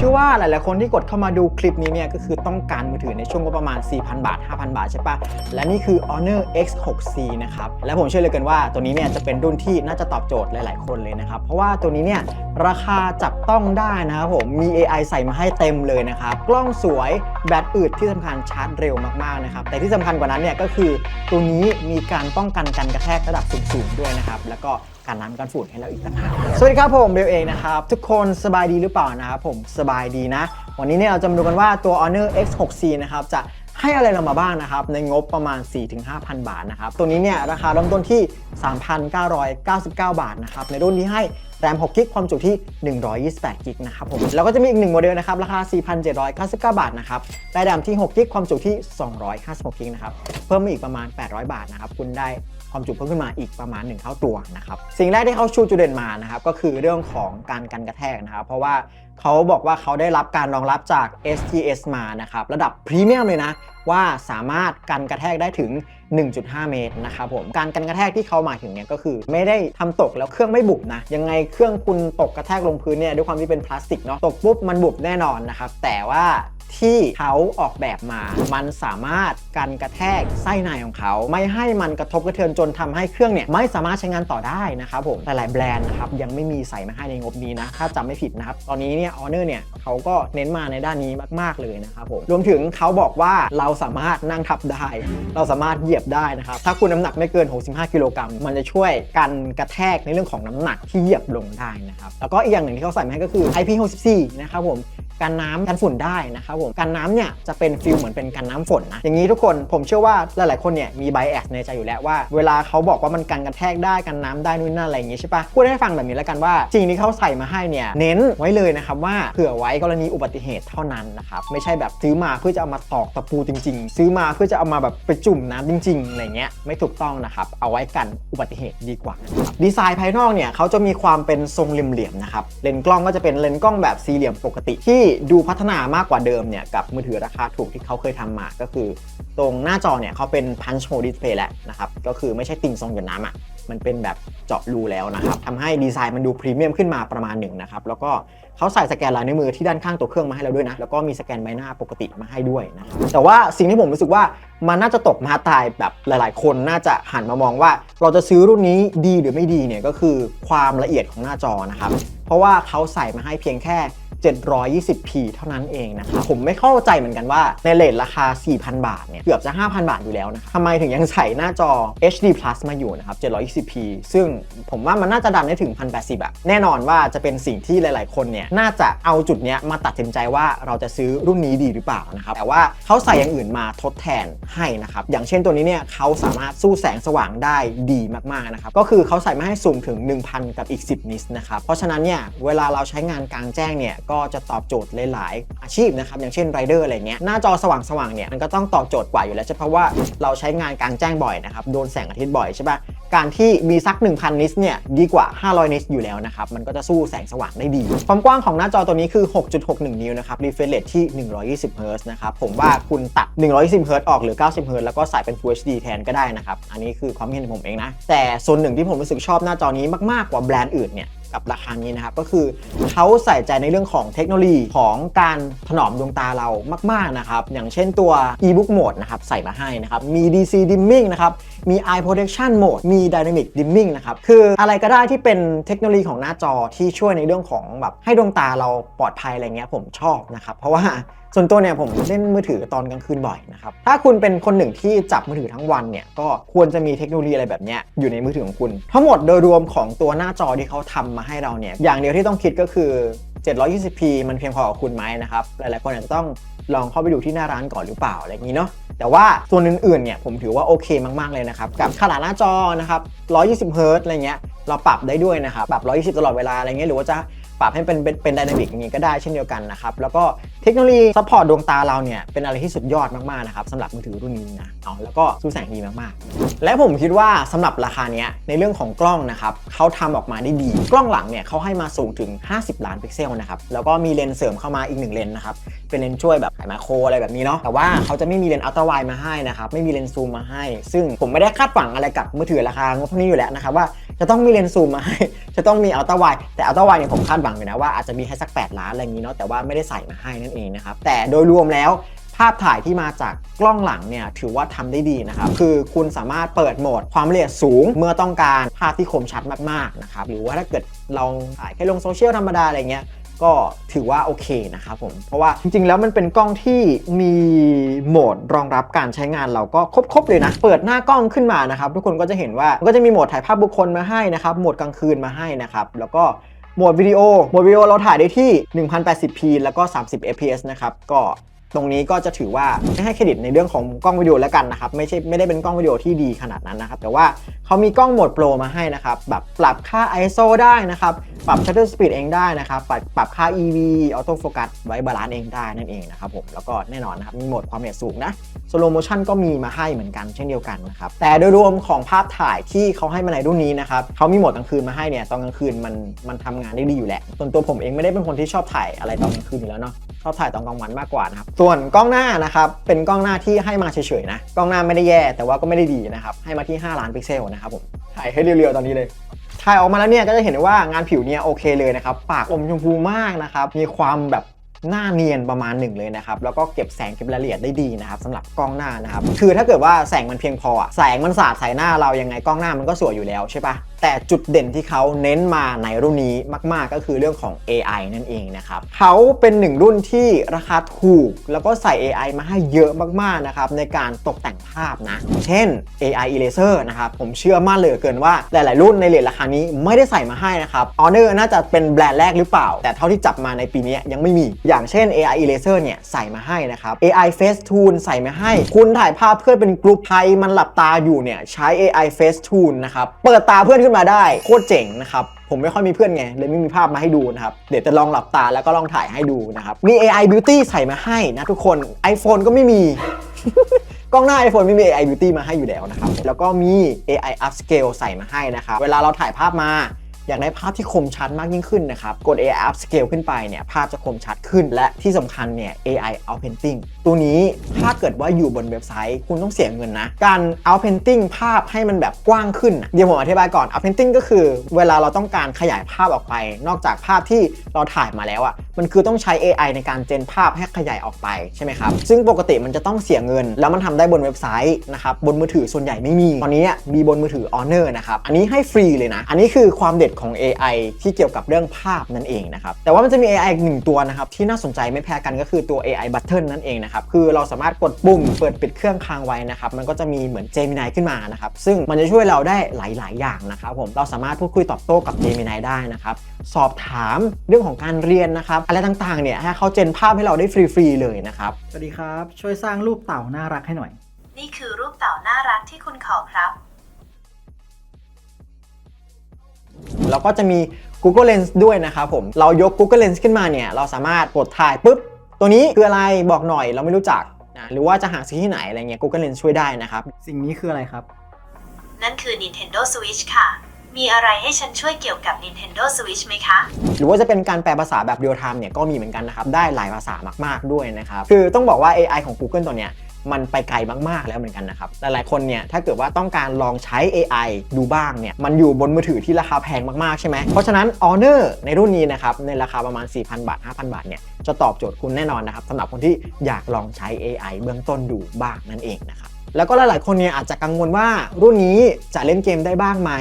เชื่อว่าหลาย ๆ คนที่กดเข้ามาดูคลิปนี้เนี่ยก็คือต้องการมือถือในช่วงงบประมาณ 4,000 บาท 5,000 บาทใช่ปะและนี่คือ Honor X6C นะครับ และผมเชื่อเลยกันว่าตัวนี้เนี่ยจะเป็นรุ่นที่น่าจะตอบโจทย์หลาย ๆ คนเลยนะครับ เพราะว่าตัวนี้เนี่ยราคาจับต้องได้นะครับผมมี AI ใส่มาให้เต็มเลยนะครับ กล้องสวยแบตอึดที่สำคัญชาร์จเร็วมาก ๆ นะครับ แต่ที่สำคัญกว่านั้นเนี่ยก็คือตัวนี้มีการป้องกันการกระแทกระดับสูง ๆ ด้วยนะครับแล้วก็ การน้ำกันฝุ่นให้เราอีกต่างหากสวัสดีครับผมเบลเองนะครับทุกคนสบายดีหรือเปล่านะครับผมสบายดีนะ วันนี้เนี่ยเราจะมาดูกันว่าตัว Honor X6C นะครับจะให้อะไรเรามาบ้างนะครับ ในงบประมาณ 4-5,000 บาทนะครับ ตัวนี้เนี่ยราคาเริ่มต้นที่ 3,999 บาทนะครับ ในรุ่นที่ให้แรม 6 กิก ความจุที่ 128 กิกนะครับผม แล้วก็จะมีอีกหนึ่งโมเดลนะครับ ราคา 4,799 บาทนะครับ ได้แรมที่ 6 กิก ความจุที่ 256 กิกนะครับ เพิ่มมาอีกประมาณ 800 บาทนะครับ คุณได้ ความจุเพิ่มขึ้นมาอีกประมาณ 1 เท่าตัวนะครับสิ่งแรกที่เขาชูจุดเด่นมานะครับก็คือเรื่องของการกันกระแทกนะครับเพราะว่าเขาบอกว่าเขาได้รับการรองรับจาก STS มานะครับระดับพรีเมียมเลยนะว่าสามารถกันกระแทกได้ถึง 1.5 เมตรนะครับผมการกันกระแทกที่เขาหมายถึงเนี่ยก็คือ ไม่ได้ทำตกแล้วเครื่องไม่บุบนะยังไงเครื่องคุณตกกระแทกลงพื้นเนี่ยด้วยความที่เป็นพลาสติกเนาะตกปุ๊บมันบุบแน่นอนนะครับแต่ว่า ที่เขาออกแบบมา มันสามารถกันกระแทกไส้ในของเขา ไม่ให้มันกระทบกระเทือนจนทำให้เครื่องเนี่ยไม่สามารถใช้งานต่อได้นะครับผมหลายแบรนด์นะครับยังไม่มีใส่มาให้ในงบนี้นะ ถ้าจำไม่ผิดนะครับ ตอนนี้เนี่ย Honor เนี่ยเขาก็เน้นมาในด้านนี้มาก ๆ เลยนะครับผมรวมถึงเขาบอกว่าเราสามารถนั่งทับได้ เราสามารถเหยียบได้นะครับ ถ้าคุณน้ำหนักไม่เกิน 65 กิโลกรัมมันจะช่วยกันกระแทกในเรื่องของน้ำหนักที่เหยียบลงได้นะครับแล้วก็อีกอย่างหนึ่งที่เขาใส่มาให้ก็คือ IP64 นะครับผม กันน้ำกันฝุ่นได้นะครับผมกันน้ำเนี่ยจะเป็นฟิลเหมือนเป็นกันน้ำฝนนะอย่างนี้ทุกคนผมเชื่อว่าหลายๆคนเนี่ยมีไบแอสในใจอยู่แล้วว่า เวลาเขาบอกว่ามันกันกระแทกได้กันน้ำได้นู่นนั่นอะไรอย่างงี้ใช่ปะพูดให้ฟังแบบนี้แล้วกันว่าสิ่งที่เขาใส่มาให้เนี่ยเน้นไว้เลยนะครับว่าเผื่อไว้กรณีอุบัติเหตุเท่านั้นนะครับไม่ใช่แบบซื้อมาเพื่อจะเอามาตอกตะปูจริง ๆ ซื้อมาเพื่อจะเอามาแบบไปจุ่มน้ำจริงๆอะไรเงี้ยไม่ถูกต้องนะครับเอาไว้กันอุบัติเหตุดีกว่าดีไซน์ภายนอกเนี่ยเขาจะมีความเป็นทรงเหลี่ยมๆนะครับเลนกล้องก็จะเป็นเลนกล้องแบบสี่เหลี่ยมปกติที่ดูพัฒนามากกว่าเดิมเนี่ยกับมือถือราคาถูกที่เขาเคยทำมา ก็คือ ตรงหน้าจอเนี่ยเขาเป็น punch hole display แล้วนะครับก็คือไม่ใช่ติ่งทรงหยดน้ำอะมันเป็นแบบเจาะรูแล้วนะครับทำให้ดีไซน์มันดูพรีเมียมขึ้นมาประมาณหนึ่งนะครับแล้วก็เขาใส่สแกนลายนิ้วมือที่ด้านข้างตัวเครื่องมาให้เราด้วยนะแล้วก็มีสแกนใบหน้าปกติมาให้ด้วยนะแต่ว่าสิ่งที่ผมรู้สึกว่ามันน่าจะตกมาตายแบบหลาย ๆ คนน่าจะหันมามองว่า เราจะซื้อรุ่นนี้ดีหรือไม่ดีเนี่ยก็คือความละเอียดของหน้าจอนะครับเพราะว่าเขาใส่มาให้เพียงแค่ 720p เท่านั้นเองนะครับผมไม่เข้าใจเหมือนกันว่าในเลทราคา 4,000 บาทเนี่ยเกือบจะ 5,000 บาทอยู่แล้วนะทำไมถึงยังใส่หน้าจอ HD Plus มาอยู่นะครับ 720p ซึ่งผมว่ามันน่าจะดันได้ถึง 1080อะแน่นอนว่าจะเป็นสิ่งที่หลาย ๆ คนเนี่ยน่าจะเอาจุดเนี้ยมาตัดสินใจว่าเราจะซื้อรุ่นนี้ดีหรือเปล่านะครับแต่ว่าเขาใส่อย่างอื่นมาทดแทนให้นะครับอย่างเช่นตัวนี้เนี่ยเขาสามารถสู้แสงสว่างได้ดีมาก ๆ นะครับก็คือเขาใส่มาให้สูงถึง 1,000 กับอีก 10 นิตนะครับเพราะฉะนั้นเนี่ยเวลาเราใช้งานกลางแจ้งเนี่ยก็จะตอบโจทย์หลาย ๆ อาชีพนะครับอย่างเช่นไรเดอร์อะไรเงี้ยหน้าจอสว่างๆเนี่ยมันก็ต้องตอบโจทย์กว่าอยู่แล้วใช่เพราะว่าเราใช้งานกลางแจ้งบ่อยนะครับโดนแสงอาทิตย์บ่อยใช่ปะการที่มีสัก 1,000 นิตเนี่ยดีกว่า 500 นิตอยู่แล้วนะครับมันก็จะสู้แสงสว่างได้ดี ความกว้างของหน้าจอตัวนี้คือ 6.61 นิ้วนะครับ refresh rate ที่ 120เฮิร์ตนะครับผมว่าคุณตัด 120เฮิร์ตออกหรือ 90เฮิร์ตแล้วก็ใส่เป็น Full HD แทนก็ได้นะครับอันนี้คือความเห็นของผมเองนะแต่ส่วนหนึ่งที่ผมรู้สึกชอบหน้าจอนี้มากๆกว่าแบรนด์อื่นเนี่ย กับราคานี้นะครับก็คือเขาใส่ใจในเรื่องของเทคโนโลยีของการถนอมดวงตาเรามาก ๆ นะครับ อย่างเช่นตัว e-book mode นะครับใส่มาให้นะครับ มี DC dimming นะครับ มี eye protection mode มี dynamic dimming นะครับ คืออะไรก็ได้ที่เป็นเทคโนโลยีของหน้าจอที่ช่วยในเรื่องของแบบให้ดวงตาเราปลอดภัยอะไรเงี้ยผมชอบนะครับ เพราะว่าส่วนตัวเนี่ยผมเล่นมือถือตอนกลางคืนบ่อยนะครับ ถ้าคุณเป็นคนหนึ่งที่จับมือถือทั้งวันเนี่ย ก็ควรจะมีเทคโนโลยีอะไรแบบเนี้ยอยู่ในมือถือของคุณ ทั้งหมดโดยรวมของตัวหน้าจอที่เขาทำมาให้เราเนี่ย อย่างเดียวที่ต้องคิดก็คือ 720p มันเพียงพอกับคุณไหมนะครับ หลายๆคนอาจจะต้องลองเข้าไปดูที่หน้าร้านก่อนหรือเปล่าอะไรอย่างนี้เนาะ แต่ว่าส่วนอื่นๆเนี่ยผมถือว่าโอเคมากๆเลยนะครับกับขนาดหน้าจอนะครับ 120เฮิร์ตอะไรเงี้ย เราปรับได้ด้วยนะครับ ปรับ 120 ตลอดเวลาอะไรเงี้ย หรือว่าจะปรับให้เป็นเป็นไดนามิกอย่างนี้ก็ได้เช่นเดียวกันนะครับ แล้วก็เทคโนโลยีซัพพอร์ตดวงตาเราเนี่ยเป็นอะไรที่สุดยอดมากๆนะครับสำหรับมือถือรุ่นนี้นะเอาแล้วก็สู้แสงดีมากๆ และผมคิดว่าสำหรับราคาเนี้ยในเรื่องของกล้องนะครับเขาทำออกมาได้ดี กล้องหลังเนี่ยเขาให้มาสูงถึง 50 ล้านพิกเซลนะครับแล้วก็มีเลนส์เสริมเข้ามาอีกหนึ่งเลนส์นะครับเป็นเลนส์ช่วยแบบถ่ายมาโครอะไรแบบนี้เนาะแต่ว่าเขาจะไม่มีเลนส์อัลตร้าไวมาให้นะครับไม่มีเลนส์ซูมมาให้ ซึ่งผมไม่ได้คาดหวังอะไรกับมือถือราคางบเท่านี้อยู่แล้วนะครับว่าจะต้องมีเลนส์ซูมมาให้ จะต้องมีอัลตร้าไวแต่อัลตร้าไวเนี่ยผมคาดหวังอยู่นะว่าอาจจะมีให้สัก 8 ล้านอะไรอย่างนี้เนาะแต่ว่าไม่ได้ใส่มาให้นันเองนะครับ แต่โดยรวมแล้วภาพถ่ายที่มาจากกล้องหลังเนี่ยถือว่าทำได้ดีนะครับ คือคุณสามารถเปิดโหมดความละเอียดสูง เมื่อต้องการภาพที่คมชัดมากๆนะครับ หรือว่าถ้าเกิดเราถ่ายแค่ลงโซเชียลธรรมดาอะไรเงี้ยก็ถือว่าโอเคนะครับผม เพราะว่าจริงๆ แล้วมันเป็นกล้องที่มีโหมดรองรับการใช้งานเราก็ครบๆเลยนะ เปิดหน้ากล้องขึ้นมานะครับ ทุกคนก็จะเห็นว่าก็จะมีโหมดถ่ายภาพบุคคลมาให้นะครับ โหมดกลางคืนมาให้นะครับ แล้วก็ โหมดวิดีโอ โหมดวิดีโอเราถ่ายได้ที่ 1080p แล้วก็ 30 fps นะครับ ก็ตรงนี้ก็จะถือว่าไม่ให้เครดิตในเรื่องของกล้องวิดีโอแล้วกันนะครับ ไม่ใช่ไม่ได้เป็นกล้องวิดีโอที่ดีขนาดนั้นนะครับ แต่ว่าเขามีกล้องโหมดโปรมาให้นะครับ แบบปรับค่า ISO ได้นะครับ ปรับ shutter speed เองได้นะครับ ปรับปรับค่า EV auto focus ไว้บาลานซ์เองได้นั่นเองนะครับผม แล้วก็แน่นอนนะครับ มีโหมดความละเอียดสูงนะ slow motion ก็มีมาให้เหมือนกันเช่นเดียวกันนะครับ แต่โดยรวมของภาพถ่ายที่เขาให้มาในรุ่นนี้นะครับเขามีโหมดกลางคืนมาให้เนี่ย ตอนกลางคืนมันมันทำงานได้ดีอยู่แหละส่วนตัวผมเองไม่ได้เป็นคนที่ชอบถ่ายอะไรตอนกลางคืนอยู่แล้วเนาะ ชอบถ่ายตอนกลางวันมากกว่านะครับ ส่วนกล้องหน้านะครับเป็นกล้องหน้าที่ให้มาเฉยๆนะ กล้องหน้าไม่ได้แย่แต่ว่าก็ไม่ได้ดีนะครับให้มาที่ 5 ล้านพิกเซลนะครับผมถ่ายให้เรียวๆตอนนี้เลย ถ่ายออกมาแล้วเนี่ยก็จะเห็นได้ว่างานผิวเนี่ยโอเคเลยนะครับ ปากอมชมพูมากนะครับ มีความแบบหน้าเนียนประมาณหนึ่งเลยนะครับ แล้วก็เก็บแสงเก็บรายละเอียดได้ดีนะครับสำหรับกล้องหน้านะครับ คือถ้าเกิดว่าแสงมันเพียงพออะแสงมันสาดใส่หน้าเรายังไงกล้องหน้ามันก็สวยอยู่แล้วใช่ปะแต่จุดเด่นที่เขาเน้นมาในรุ่นนี้มาก ๆ ก็คือเรื่องของ AI นั่นเองนะครับเขาเป็นหนึ่งรุ่นที่ราคาถูก แล้วก็ใส่ AI มาให้เยอะมาก ๆ นะครับในการตกแต่งภาพนะ เช่น AI Eraser นะครับผมเชื่อมั่นเลือเกินว่าหลาย ๆ รุ่นในเรทราคานี้ไม่ได้ใส่มาให้นะครับ Honor น่าจะเป็นแบรนด์แรกหรือเปล่า แต่เท่าที่จับมาในปีนี้ยังไม่มี อย่างเช่น AI Eraser เนี่ยใส่มาให้นะครับ AI Face Tune ใส่มาให้ คุณถ่ายภาพเพื่อนเป็นกลุ่มใครมันหลับตาอยู่เนี่ยใช้ AI Face Tune นะครับเปิดตาเพื่อนขึ้นมาได้โคตรเจ๋งนะครับผมไม่ค่อยมีเพื่อนไงเลยไม่มีภาพมาให้ดูนะครับ เดี๋ยวจะลองหลับตาแล้วก็ลองถ่ายให้ดูนะครับ มี AI Beauty ใส่มาให้นะทุกคน iPhone ก็ไม่มี กล้องหน้า iPhone ไม่มี AI Beauty มาให้อยู่แล้วนะครับ แล้วก็มี AI Upscale ใส่มาให้นะครับ เวลาเราถ่ายภาพมา อยากได้ภาพที่คมชัดมากยิ่งขึ้นนะครับ กด AI Upscale ขึ้นไปเนี่ยภาพจะคมชัดขึ้น และที่สำคัญเนี่ย AI Outpainting ตัวนี้ถ้าเกิดว่าอยู่บนเว็บไซต์ คุณต้องเสียเงินนะ การ Outpainting ภาพให้มันแบบกว้างขึ้น เดี๋ยวผมอธิบายก่อน Outpainting ก็คือ เวลาเราต้องการขยายภาพออกไป นอกจากภาพที่เราถ่ายมาแล้วอะ่ะมันคือต้องใช้ AI ในการเจนภาพให้ขยายออกไปใช่ไหมครับ ซึ่งปกติมันจะต้องเสียเงิน แล้วมันทำได้บนเว็บไซต์นะครับบนมือถือส่วนใหญ่ไม่มี ตอนนี้มีบนมือถือ Honor นะครับอันนี้ให้ฟรีเลยนะ อันนี้คือความเด็ดของ AI ที่เกี่ยวกับเรื่องภาพนั่นเองนะครับ แต่ว่ามันจะมี AI อีกหนึ่งตัวนะครับที่น่าสนใจไม่แพ้กันก็คือตัว AI Button นั่นเองนะครับ คือเราสามารถกดปุ่มเปิดปิดเครื่องค้างไว้นะครับ มันก็จะมีเหมือน Gemini ขึ้นมานะครับ ซึ่งมันจะช่วยเราได้หลาย ๆ อย่างนะครับผม เราสามารถพูดคุยตอบโต้กับ Gemini ได้นะครับ สอบถามเรื่องของการเรียนนะครับ อะไรต่าง ๆ เนี่ยให้เขาเจนภาพให้เราได้ฟรี ๆ เลยนะครับ สวัสดีครับ ช่วยสร้างรูปเต่าน่ารักให้หน่อย นี่คือรูปเต่าน่ารักที่คุณขอครับ แล้วก็จะมี Google Lens ด้วยนะครับผม เรายก Google Lens ขึ้นมาเนี่ย เราสามารถกดถ่ายปุ๊บ ตัวนี้คืออะไรบอกหน่อยเราไม่รู้จักนะหรือว่าจะหาซื้อที่ไหนอะไรเงี้ย Google Lens ช่วยได้นะครับ สิ่งนี้คืออะไรครับ นั่นคือ Nintendo Switch ค่ะ มีอะไรให้ฉันช่วยเกี่ยวกับ Nintendo Switch ไหมคะ หรือว่าจะเป็นการแปลภาษาแบบเรียลไทม์เนี่ยก็มีเหมือนกันนะครับ ได้หลายภาษามาก ๆด้วยนะครับ คือต้องบอกว่า AI ของ Google ตัวเนี้ย มันไปไกลมากๆแล้วเหมือนกันนะครับหลายๆคนเนี่ยถ้าเกิดว่าต้องการลองใช้ AI ดูบ้างเนี่ยมันอยู่บนมือถือที่ราคาแพงมากๆใช่ไหมเพราะฉะนั้น Honor ในรุ่นนี้นะครับในราคาประมาณ 4,000 บาท 5,000 บาทเนี่ยจะตอบโจทย์คุณแน่นอนนะครับสำหรับคนที่อยากลองใช้ AI เบื้องต้นดูบ้างนั่นเองนะครับ แล้วก็หลายๆคนเนี่ยอาจจะกังวลว่ารุ่นนี้จะเล่นเกมได้บ้างไหม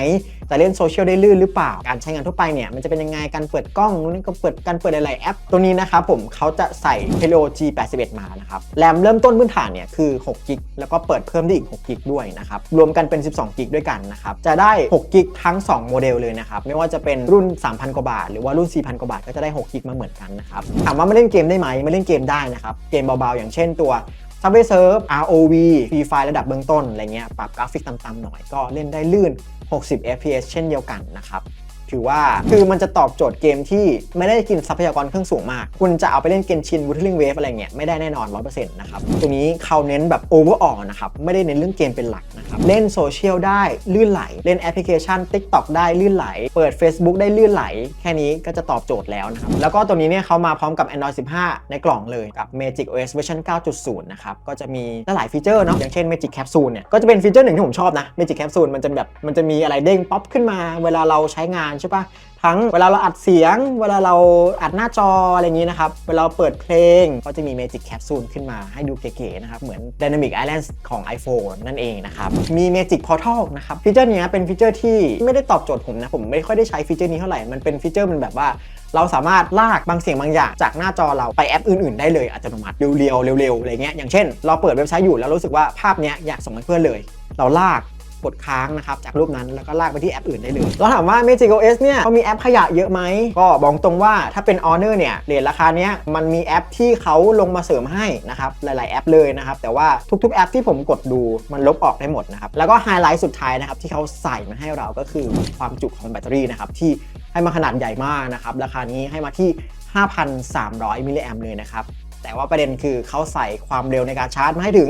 จะเล่นโซเชียลได้ลื่นหรือเปล่า การใช้งานทั่วไปเนี่ยมันจะเป็นยังไง การเปิดกล้องนู่นนี่ก็เปิดการเปิดหลายๆแอป ตัวนี้นะครับผมเขาจะใส่ Helio G81 มานะครับ แรมเริ่มต้นพื้นฐานเนี่ยคือ6กิกแล้วก็เปิดเพิ่มได้อีก6กิกด้วยนะครับ รวมกันเป็น 12กิกด้วยกันนะครับ จะได้6กิกทั้ง 2 โมเดลเลยนะครับ ไม่ว่าจะเป็นรุ่น 3,000 กว่าบาท หรือว่ารุ่น 4,000 กว่าบาทก็จะได้6กิกมาเหมือนกันนะครับ ถามว่ามาเล่นเกมได้ไหมมาเล่นเกมได้นะครับ เกมเบาๆอย่างเช่นตัว Subway Surf ROV ฟรีไฟระดับเบื้องต้นอะไรเงี้ยปรับกราฟิกต่ำๆหน่อยก็เล่นได้ลื่น 60 fps เช่นเดียวกันนะครับถือว่าคือมันจะตอบโจทย์เกมที่ไม่ได้กินทรัพยากรเครื่องสูงมาก คุณจะเอาไปเล่นเกมชินวูทลิงเวฟอะไรเงี้ยไม่ได้แน่นอน 100%นะครับ ตัวนี้เขาเน้นแบบโอเวอร์ออนะครับ ไม่ได้เน้นเรื่องเกมเป็นหลัก เล่นโซเชียลได้ลื่นไหล เล่นแอปพลิเคชัน TikTok ได้ลื่นไหล เปิด Facebook ได้ลื่นไหล แค่นี้ก็จะตอบโจทย์แล้วนะครับ แล้วก็ตัวนี้เนี่ยเขามาพร้อมกับ Android 15 ในกล่องเลยกับ Magic OS version 9.0 นะครับ ก็จะมีหลายฟีเจอร์เนาะอย่างเช่น Magic Capsule เนี่ยก็จะเป็นฟีเจอร์หนึ่งที่ผมชอบนะ Magic Capsule มันจะแบบมันจะมีอะไรเด้งป๊อปขึ้นมาเวลาเราใช้งานใช่ปะทั้งเวลาเราอัดเสียง เวลาเราอัดหน้าจออะไรอย่างนี้นะครับ เวลาเปิดเพลงก็จะมี Magic Capsule ขึ้นมาให้ดูเก๋ๆนะครับ เหมือน Dynamic Island ของ iPhone นั่นเองนะครับ มี Magic Portal นะครับฟีเจอร์นี้เป็นฟีเจอร์ที่ไม่ได้ตอบโจทย์ผมนะ ผมไม่ค่อยได้ใช้ฟีเจอร์นี้เท่าไหร่ มันเป็นฟีเจอร์มันแบบว่าเราสามารถลากบางเสียงบางอย่างจากหน้าจอเราไปแอปอื่นๆ ได้เลยอัตโนมัติเร็วๆเร็วๆอะไรเงี้ยอย่างเช่น เราเปิดเว็บไซต์อยู่แล้วรู้สึกว่าภาพเนี้ยอยากส่งให้เพื่อนเลย เราลาก กดค้างนะครับจากรูปนั้นแล้วก็ลากไปที่แอปอื่นได้เลยเราถามว่า Magic OS เนี่ยเขามีแอปขยะเยอะไหมก็บอกตรงว่าถ้าเป็น Honor เนี่ยเรทราคาเนี้ยมันมีแอปที่เขาลงมาเสริมให้นะครับหลาย ๆ แอปเลยนะครับแต่ว่าทุก ๆ แอปที่ผมกดดูมันลบออกได้หมดนะครับแล้วก็ไฮไลท์สุดท้ายนะครับที่เขาใส่มาให้เราก็คือความจุของแบตเตอรี่นะครับที่ให้มาขนาดใหญ่มากนะครับราคานี้ให้มาที่ 5,300 มิลลิแอมเลยนะครับ แต่ว่าประเด็นคือเขาใส่ความเร็วในการชาร์จมาให้ถึง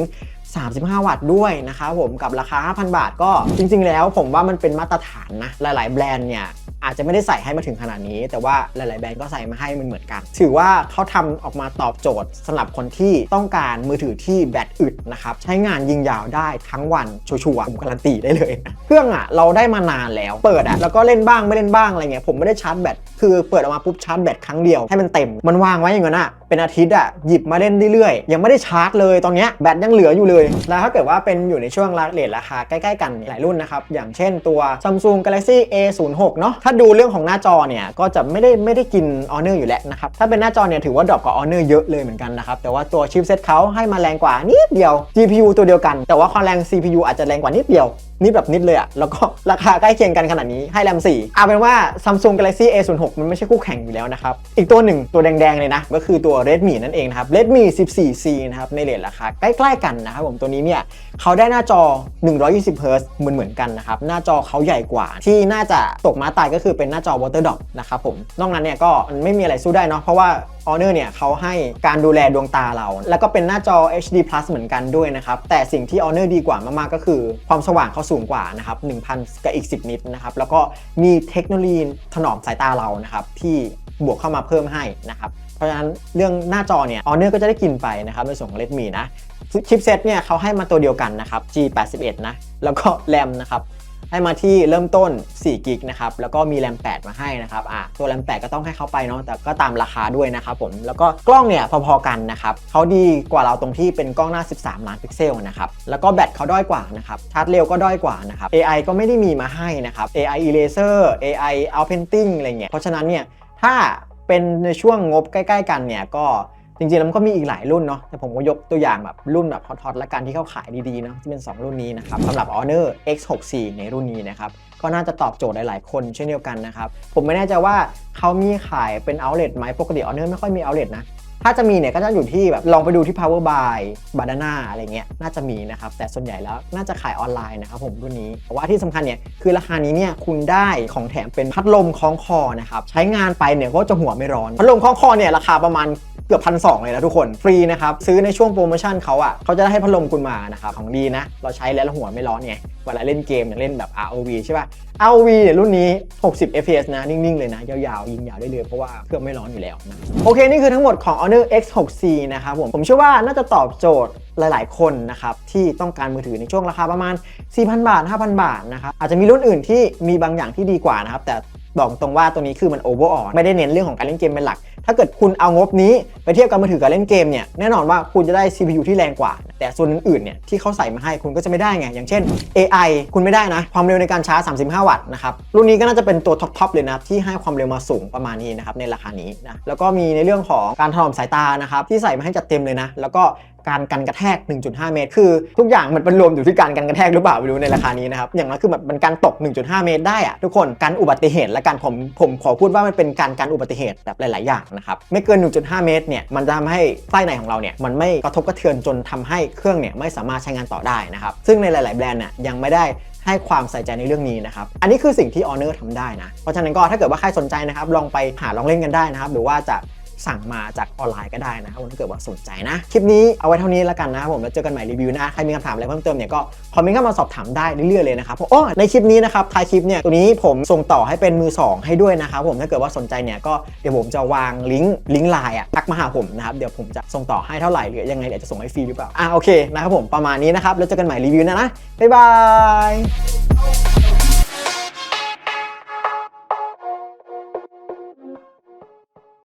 35 วัตต์ด้วยนะครับผมกับราคา 5,000 บาทก็จริง ๆ แล้วผมว่ามันเป็นมาตรฐานนะหลาย ๆ แบรนด์เนี่ย อาจจะไม่ได้ใส่ให้มาถึงขนาดนี้ แต่ว่าหลาย ๆ แบรนด์ก็ใส่มาให้มันเหมือนกัน ถือว่าเขาทำออกมาตอบโจทย์สำหรับคนที่ต้องการมือถือที่แบตอึดนะครับใช้งานยิงยาวได้ทั้งวันชัวร์ผมการันตีได้เลยนะเครื่องอะเราได้มานานแล้วเปิดอะแล้วก็เล่นบ้างไม่เล่นบ้างอะไรเงี้ยผมไม่ได้ชาร์จแบตคือเปิดออกมาปุ๊บชาร์จแบตครั้งเดียวให้มันเต็มมันวางไว้อย่างนั้นอะเป็นอาทิตย์อะหยิบมาเล่นเรื่อยๆยังไม่ได้ชาร์จเลยตอนเนี้ยแบตยังเหลืออยู่เลย แล้วถ้าเกิดว่าเป็นอยู่ในช่วงเลทราคาใกล้ ๆ กันหลายรุ่นนะครับอย่างเช่นตัว Samsung Galaxy A06 เนาะถ้าดูเรื่องของหน้าจอเนี่ยก็จะไม่ได้ไม่ได้กินออเนอร์อยู่แล้วนะครับ ถ้าเป็นหน้าจอเนี่ยถือว่าดรอปกับออเนอร์เยอะเลยเหมือนกันนะครับ แต่ว่าตัวชิปเซ็ตเขาให้มาแรงกว่านิดเดียว GPU ตัวเดียวกัน แต่ว่าความแรง CPU อาจจะแรงกว่านิดเดียว นี่แบบนิดเลยอะแล้วก็ราคาใกล้เคียงกันขนาดนี้ให้แรม4เอาเป็นว่า Samsung Galaxy A06 มันไม่ใช่คู่แข่งอยู่แล้วนะครับ อีกตัวหนึ่งตัวแดงๆเลยนะ ก็คือตัว Redmi นั่นเองนะครับ Redmi 14C นะครับในเรทราคาใกล้ๆกันนะครับผมตัวนี้เนี่ยเขาได้หน้าจอ 120 Hz เหมือนเหมือนๆกันนะครับ หน้าจอเขาใหญ่กว่า ที่น่าจะตกมาตายก็คือเป็นหน้าจอ Water Drop นะครับผมนอกนั้นเนี่ยก็ไม่มีอะไรสู้ได้เนาะเพราะว่า Honor เนี่ยเขาให้การดูแลดวงตาเรา แล้วก็เป็นหน้าจอ HD Plus เหมือนกันด้วยนะครับ แต่สิ่งที่ Honor ดีกว่ามากๆก็คือ ความสว่างเขาสูงกว่านะครับ1,000กับอีก 10 นิตนะครับ แล้วก็มีเทคโนโลยีถนอมสายตาเรานะครับที่บวกเข้ามาเพิ่มให้นะครับ เพราะฉะนั้นเรื่องหน้าจอเนี่ย Honor ก็จะได้กินไปนะครับในส่วนของ Redmi นะ ชิปเซตเนี่ยเขาให้มาตัวเดียวกันนะครับ G81 นะ แล้วก็แรมนะครับ ให้มาที่เริ่มต้น4กิกนะครับแล้วก็มีแรม 8 มาให้นะครับอะตัวแรม 8 ก็ต้องให้เขาไปเนาะแต่ก็ตามราคาด้วยนะครับผมแล้วก็กล้องเนี่ยพอๆกันนะครับเขาดีกว่าเราตรงที่เป็นกล้องหน้า 13 ล้านพิกเซลนะครับแล้วก็แบตเขาด้อยกว่านะครับชาร์จเร็วก็ด้อยกว่านะครับ AI ก็ไม่ได้มีมาให้นะครับ AI Eraser AI Out Painting อะไรเงี้ยเพราะฉะนั้นเนี่ยถ้าเป็นในช่วงงบใกล้ ๆ กันเนี่ยก็ จริงๆแล้วมันก็มีอีกหลายรุ่นเนาะแต่ผมก็ยกตัวอย่างแบบรุ่นแบบฮอตๆและกันที่เขาขายดีๆเนาะที่เป็น 2 รุ่นนี้นะครับสำหรับ Honor X64 ในรุ่นนี้นะครับก็น่าจะตอบโจทย์หลายๆ คนเช่นเดียวกันนะครับผมไม่แน่ใจว่าเขามีขายเป็น outlet ไหมปกติ Honor ไม่ค่อยมี outlet นะถ้าจะมีเนี่ยก็จะอยู่ที่แบบลองไปดูที่ power by banana อะไรเงี้ยน่าจะมีนะครับ แต่ส่วนใหญ่แล้วน่าจะขายออนไลน์นะครับผมรุ่นนี้แต่ว่าที่สำคัญเนี่ยคือราคานี้เนี่ยคุณได้ของแถมเป็นพัดลมคล้องคอนะครับ ใช้งานไปเนี่ยก็จะหัวไม่ร้อน พัดลมคล้องคอเนี่ยราคาประมาณ เกือบพันสเลยนะทุกคนฟรีนะครับซื้อในช่วงโปรโมชั่นเขาอะเขาจะได้ให้พัดลมคุณมานะครับของดีนะ เราใช้แล้วหัวไม่ร้อนไงเวลาเล่นเกมอย่างเล่นแบบ ROV ใช่ป่ะ ROV เนี่ยรุ่นนี้ 60 fps นะ นิ่ง ๆ เลยนะ ยาวๆ ยิงยาวได้เลย เพราะว่าเครื่องไม่ร้อนอยู่แล้วนะ โอเค นี่คือทั้งหมดของ Honor X6C นะครับผม ผมเชื่อว่าน่าจะตอบโจทย์หลาย ๆ คนนะครับ ที่ต้องการมือถือในช่วงราคาประมาณ 4,000 บาท 5,000 บาทนะครับ อาจจะมีรุ่นอื่นที่มีบางอย่างที่ดีกว่านะครับ แต่ บอกตรงว่าตัวนี้คือมันโอเวอร์ออไม่ได้เน้นเรื่องของการเล่นเกมเป็นหลัก ถ้าเกิดคุณเอางบนี้ไปเทียบกับมือถือกับเล่นเกมเนี่ยแน่นอนว่าคุณจะได้ CPU ที่แรงกว่า แต่ส่วนอื่นๆเนี่ยที่เขาใส่มาให้คุณก็จะไม่ได้ไง อย่างเช่น AI คุณไม่ได้นะ ความเร็วในการชาร์จ 35 วัตต์นะครับรุ่นนี้ก็น่าจะเป็นตัวท็อปๆเลยนะที่ให้ความเร็วมาสูงประมาณนี้นะครับในราคานี้นะแล้วก็มีในเรื่องของการถนอมสายตานะครับที่ใส่มาให้จัดเต็มเลยนะแล้วก็การกันกระแทก 1.5 เมตร คือ ทุกอย่างมันเป็นรวมอยู่ที่การกันกระแทกหรือเปล่าไม่รู้ในราคานี้นะครับ อย่างนั้นคือแบบมันการตก 1.5 เมตรได้อะทุกคนการอุบัติเหตุและการผมผมขอพูดว่ามันเป็นการการอุบัติเหตุแบบหลาย ๆ อย่างนะครับไม่เกิน 1.5 เมตรเนี่ยมันจะทำให้ไส้ในของเราเนี่ยมันไม่กระทบกระเทือนจนทำให้เครื่องเนี่ยไม่สามารถใช้งานต่อได้นะครับซึ่งในหลาย ๆ แบรนด์เนี่ยยังไม่ได้ให้ความใส่ใจในเรื่องนี้นะครับ อันนี้คือสิ่งที่ Honor ทำได้นะ เพราะฉะนั้นก็ถ้าเกิดว่าใครสนใจนะครับ ลองไปหาลองเล่นกันได้นะครับ หรือว่าจะ สั่งมาจากออนไลน์ก็ได้นะครับถ้าเกิดว่าสนใจนะ คลิปนี้เอาไว้เท่านี้แล้วกันนะครับผมแล้วเจอกันใหม่รีวิวหนะใครมีคำถามอะไรเพิ่มเติมเนี่ยก็คอมเมนต์เข้ามาสอบถามได้เรื่อยๆเลยนะครับโอ้ในคลิปนี้นะครับท้ายคลิปเนี่ยตัวนี้ผมส่งต่อให้เป็นมือสองให้ด้วยนะครับผมถ้าเกิดว่าสนใจเนี่ยก็เดี๋ยวผมจะวางลิงก์ลิงก์ไลน์อะทักมาหาผมนะครับเดี๋ยวผมจะส่งต่อให้เท่าไหร่หรือยังไงเดี๋ยวจะส่งให้ฟรีหรือเปล่าอะโอเคนะครับผมประมาณนี้นะครับแล้วเจอกันใหม่รีวิวหนะนะบ๊ายบาย